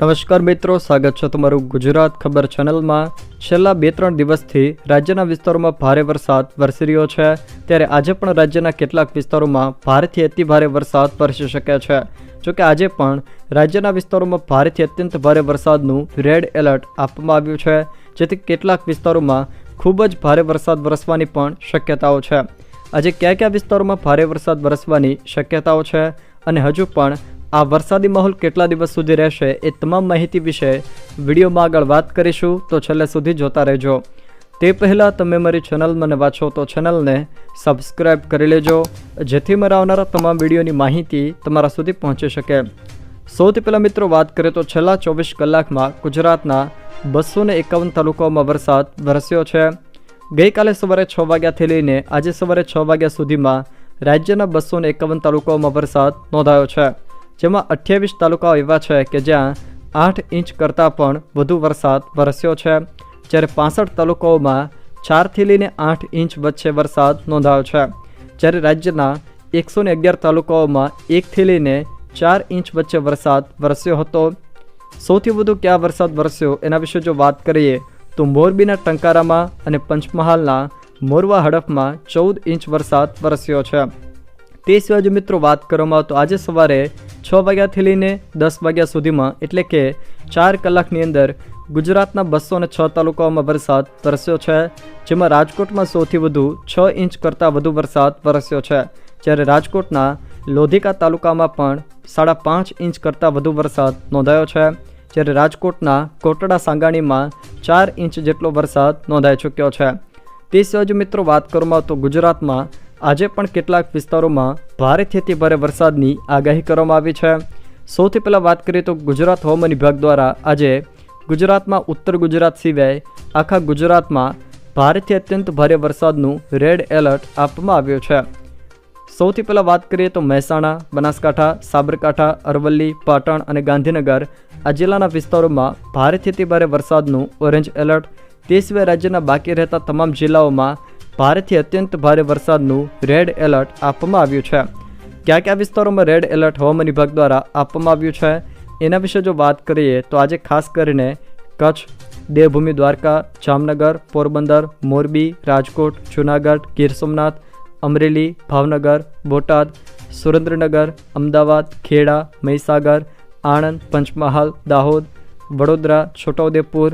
નમસ્કાર મિત્રો, સ્વાગત છે તમારું ગુજરાત ખબર ચેનલમાં. છેલ્લા બે ત્રણ દિવસથી રાજ્યના વિસ્તારોમાં ભારે વરસાદ વરસી રહ્યો છે. ત્યારે આજે પણ રાજ્યના કેટલાક વિસ્તારોમાં ભારેથી અતિ ભારે વરસાદ વરસી શકે છે. જોકે આજે પણ રાજ્યના વિસ્તારોમાં ભારેથી અત્યંત ભારે વરસાદનું રેડ એલર્ટ આપવામાં આવ્યું છે. જેથી કેટલાક વિસ્તારોમાં ખૂબ જ ભારે વરસાદ વરસવાની પણ શક્યતાઓ છે. આજે કયા કયા વિસ્તારોમાં ભારે વરસાદ વરસવાની શક્યતાઓ છે? અને હજુ પણ આ વરસાદી માહોલ કેટલા દિવસ સુધી રહેશે એ તમામ માહિતી વિશે વિડીયોમાં આગળ વાત કરીશું, તો છેલ્લે સુધી જોતા રહેજો. તે પહેલાં તમે મારી ચેનલ મને વાંચો, તો ચેનલને સબસ્ક્રાઈબ કરી લેજો, જેથી મારા આવનારા તમામ વિડીયોની માહિતી તમારા સુધી પહોંચી શકે. સૌથી પહેલાં મિત્રો વાત કરીએ તો છેલ્લા ચોવીસ કલાકમાં ગુજરાતના બસો એકાવન તાલુકાઓમાં વરસાદ વરસ્યો છે. ગઈકાલે સવારે છ વાગ્યાથી લઈને આજે સવારે છ વાગ્યા સુધીમાં રાજ્યના બસો એકાવન તાલુકાઓમાં વરસાદ નોંધાયો છે. જેમાં અઠ્યાવીસ તાલુકાઓ એવા છે કે જ્યાં આઠ ઇંચ કરતાં પણ વધુ વરસાદ વરસ્યો છે. જ્યારે પાસઠ તાલુકાઓમાં ચારથી લઈને આઠ ઇંચ વચ્ચે વરસાદ નોંધાયો છે. જ્યારે રાજ્યના એકસો ને અગિયાર તાલુકાઓમાં એકથી લઈને ચાર ઇંચ વચ્ચે વરસાદ વરસ્યો હતો. સૌથી વધુ ક્યાં વરસાદ વરસ્યો એના વિશે જો વાત કરીએ, તો મોરબીના ટંકારામાં અને પંચમહાલના મોરવા હડફમાં ચૌદ ઇંચ વરસાદ વરસ્યો છે. તે સિવાય જો મિત્રો વાત કરવામાં તો આજે સવારે છ વાગ્યાથી લઈને દસ વાગ્યા સુધીમાં એટલે કે ચાર કલાકની અંદર ગુજરાતના બસો અને છ તાલુકાઓમાં વરસાદ વરસ્યો છે, જેમાં રાજકોટમાં સૌથી વધુ છ ઇંચ કરતાં વધુ વરસાદ વરસ્યો છે. જ્યારે રાજકોટના લોધિકા તાલુકામાં પણ સાડા પાંચ ઇંચ કરતાં વધુ વરસાદ નોંધાયો છે. જ્યારે રાજકોટના કોટડા સાંગાણીમાં ચાર ઇંચ જેટલો વરસાદ નોંધાઈ ચૂક્યો છે. તે સિવાય મિત્રો વાત કરવામાં તો ગુજરાતમાં આજે પણ કેટલાક વિસ્તારોમાં ભારેથી અતિ ભારે વરસાદની આગાહી કરવામાં આવી છે. સૌથી પહેલાં વાત કરીએ તો ગુજરાત હવામાન વિભાગ દ્વારા આજે ગુજરાતમાં ઉત્તર ગુજરાત સિવાય આખા ગુજરાતમાં ભારેથી અત્યંત ભારે વરસાદનું રેડ એલર્ટ આપવામાં આવ્યું છે. સૌથી પહેલાં વાત કરીએ તો મહેસાણા, બનાસકાંઠા, સાબરકાંઠા, અરવલ્લી, પાટણ અને ગાંધીનગર આ જિલ્લાના વિસ્તારોમાં ભારેથી અતિ ભારે વરસાદનું ઓરેન્જ એલર્ટ. તે સિવાય રાજ્યના બાકી રહેતા તમામ જિલ્લાઓમાં ભારેથી અત્યંત ભારે વરસાદનું રેડ એલર્ટ આપવામાં આવ્યું છે. કયા કયા વિસ્તારોમાં રેડ એલર્ટ હવામાન વિભાગ દ્વારા આપવામાં આવ્યું છે? એના વિશે જો વાત કરીએ તો આજે ખાસ કરીને કચ્છ, દેવભૂમિ, દ્વારકા, જામનગર, પોરબંદર, મોરબી, રાજકોટ, જૂનાગઢ, ગીર સોમનાથ, અમરેલી, ભાવનગર, બોટાદ, સુરેન્દ્રનગર, અમદાવાદ, ખેડા, મહીસાગર, આણંદ, પંચમહાલ, દાહોદ, વડોદરા, છોટાઉદેપુર,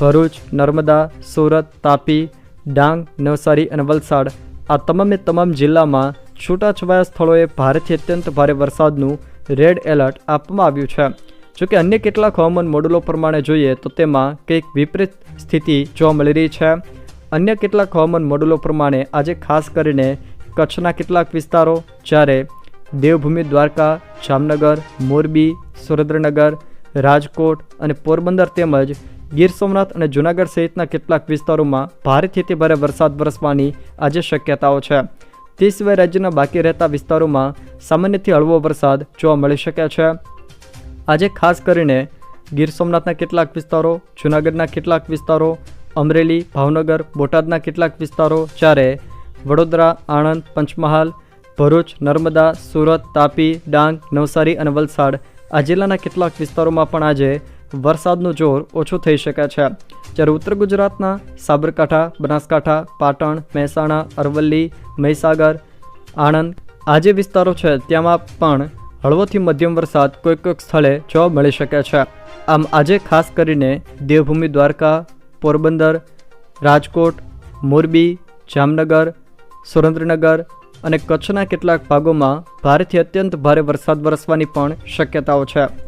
ભરૂચ, નર્મદા, સુરત, તાપી ડાંગ, નવસારી અને વલસાડ આ તમામે તમામ જિલ્લામાં છૂટાછવાયા સ્થળોએ ભારેથી અત્યંત ભારે વરસાદનું રેડ એલર્ટ આપવામાં આવ્યું છે. જોકે અન્ય કેટલાક હવામાન મોડલો પ્રમાણે જોઈએ તો તેમાં કંઈક વિપરીત સ્થિતિ જોવા મળી રહી છે. અન્ય કેટલાક હવામાન મોડલો પ્રમાણે આજે ખાસ કરીને કચ્છના કેટલાક વિસ્તારો જ્યારે દેવભૂમિ, દ્વારકા, જામનગર, મોરબી, સુરેન્દ્રનગર, રાજકોટ અને પોરબંદર તેમજ ગીર સોમનાથ અને જૂનાગઢ સહિતના કેટલાક વિસ્તારોમાં ભારેથી અતિ ભારે વરસાદ વરસવાની આજે શક્યતાઓ છે. તે સિવાય રાજ્યના બાકી રહેતા વિસ્તારોમાં સામાન્યથી હળવો વરસાદ જોવા મળી શકે છે. આજે ખાસ કરીને ગીર સોમનાથના કેટલાક વિસ્તારો, જૂનાગઢના કેટલાક વિસ્તારો, અમરેલી, ભાવનગર, બોટાદના કેટલાક વિસ્તારો જ્યારે વડોદરા, આણંદ, પંચમહાલ, ભરૂચ, નર્મદા, સુરત, તાપી, ડાંગ, નવસારી અને વલસાડ આ જિલ્લાના કેટલાક વિસ્તારોમાં પણ આજે વરસાદનું જોર ઓછું થઈ શકે છે. જ્યારે ઉત્તર ગુજરાતના સાબરકાંઠા, બનાસકાંઠા, પાટણ, મહેસાણા, અરવલ્લી, મહીસાગર, આણંદ આ જે વિસ્તારો છે તેમાં પણ હળવોથી મધ્યમ વરસાદ કોઈક કોઈક સ્થળે જોવા મળી શકે છે. આમ આજે ખાસ કરીને દેવભૂમિ, દ્વારકા, પોરબંદર, રાજકોટ, મોરબી, જામનગર, સુરેન્દ્રનગર અને કચ્છના કેટલાક ભાગોમાં ભારેથી અત્યંત ભારે વરસાદ વરસવાની પણ શક્યતાઓ છે.